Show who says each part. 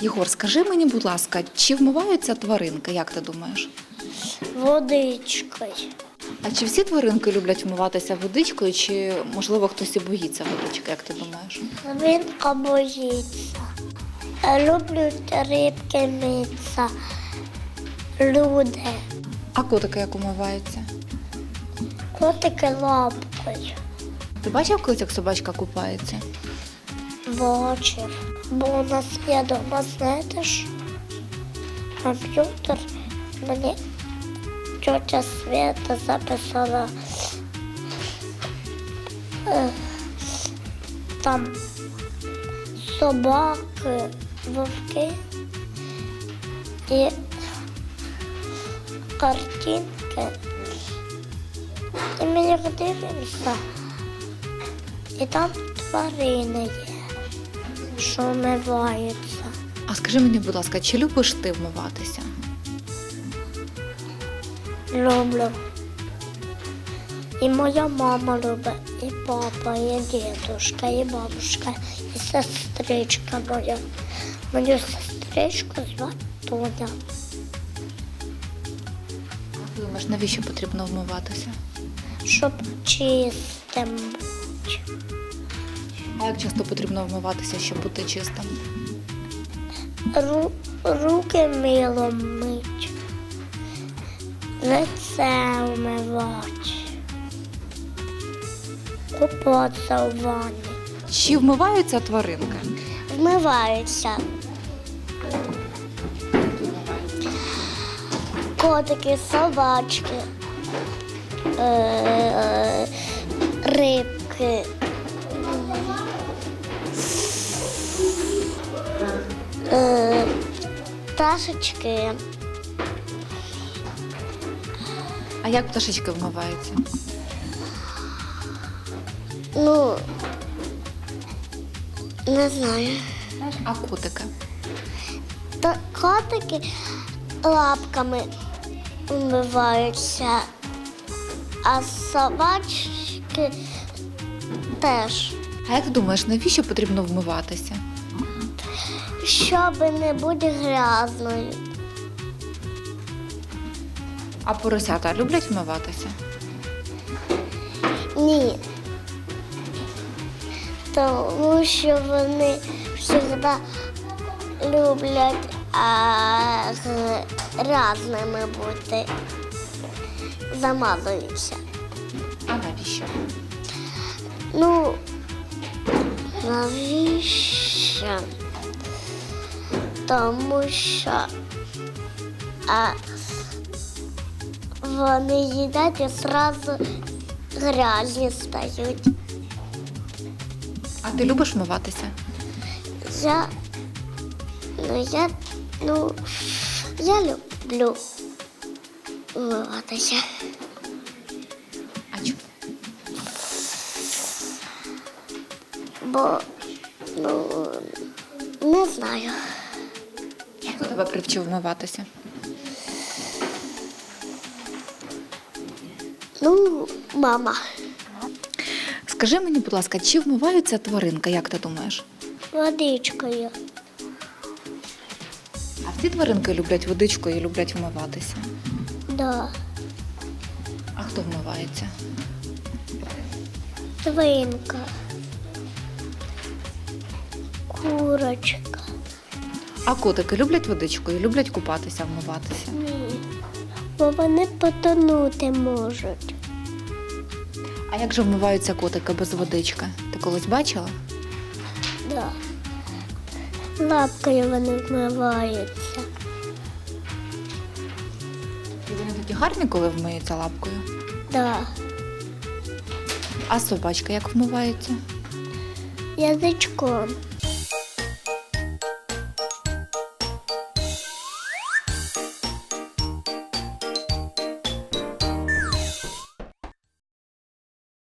Speaker 1: Єгор, скажи мені, будь ласка, чи вмиваються тваринки, як ти думаєш?
Speaker 2: Водичкою.
Speaker 1: А чи всі тваринки люблять вмиватися водичкою, чи можливо хтось і боїться водички, як ти думаєш?
Speaker 2: Свинка боїться. Люблять рибки митися. Люди.
Speaker 1: А котики як умиваються?
Speaker 2: Котики лапкою.
Speaker 1: Ти бачив колись, як собачка купається?
Speaker 2: Бачив. Бо у нас є дома, знаєте ж, комп'ютер. Мені тетя Свята записала е, там собаки, вовки і картинки. І ми як дивимося, і там тварини є, що вмиваються.
Speaker 1: А скажи мені, будь ласка, чи любиш ти вмиватися?
Speaker 2: Люблю. І моя мама любить, і папа, і дідушка, і бабушка, і сестричка моя. Мою сестричку звати Тоня.
Speaker 1: А думаєш, навіщо потрібно вмиватися?
Speaker 2: Щоб чистим бути.
Speaker 1: А як часто потрібно вмиватися, щоб бути чистим?
Speaker 2: Ру, руки милом мить. Лице вмивати. Купатися у ванні.
Speaker 1: Чи вмиваються тваринки?
Speaker 2: Вмиваються. Котики, собачки, е, рибки. Пташечки.
Speaker 1: А як пташечки вмиваються?
Speaker 2: Ну, не знаю.
Speaker 1: А котики?
Speaker 2: Та котики лапками вмиваються, а собачки теж,
Speaker 1: А як ти думаєш, навіщо потрібно вмиватися?
Speaker 2: Щоб не бути грязною.
Speaker 1: А поросята люблять вмиватися?
Speaker 2: Ні. Тому що вони завжди люблять а, грязними бути. Замазуються.
Speaker 1: А навіщо?
Speaker 2: Ну, навіщо? Тому що а, вони їдять і одразу грязні стають.
Speaker 1: А ти любиш вмиватися?
Speaker 2: Я, ну, я, ну, я люблю вмиватися.
Speaker 1: А чому?
Speaker 2: Бо, ну, не знаю.
Speaker 1: Хто тебе привчив вмиватися?
Speaker 2: Ну, мама.
Speaker 1: Скажи мені, будь ласка, чи вмиваються тваринки, як ти думаєш?
Speaker 2: Водичкою.
Speaker 1: А всі тваринки люблять водичку і люблять вмиватися.
Speaker 2: Да.
Speaker 1: А хто вмивається?
Speaker 2: Свинка. Курочка.
Speaker 1: А котики люблять водичку і люблять купатися, вмиватися.
Speaker 2: Ні. Бо вони потонути можуть.
Speaker 1: А як же вмиваються котики без водички? Ти колись бачила?
Speaker 2: Да. Лапкою вони вмиваються.
Speaker 1: І вони такі гарні, коли вмиються лапкою.
Speaker 2: Да.
Speaker 1: А собачка як вмивається?
Speaker 2: Язичком.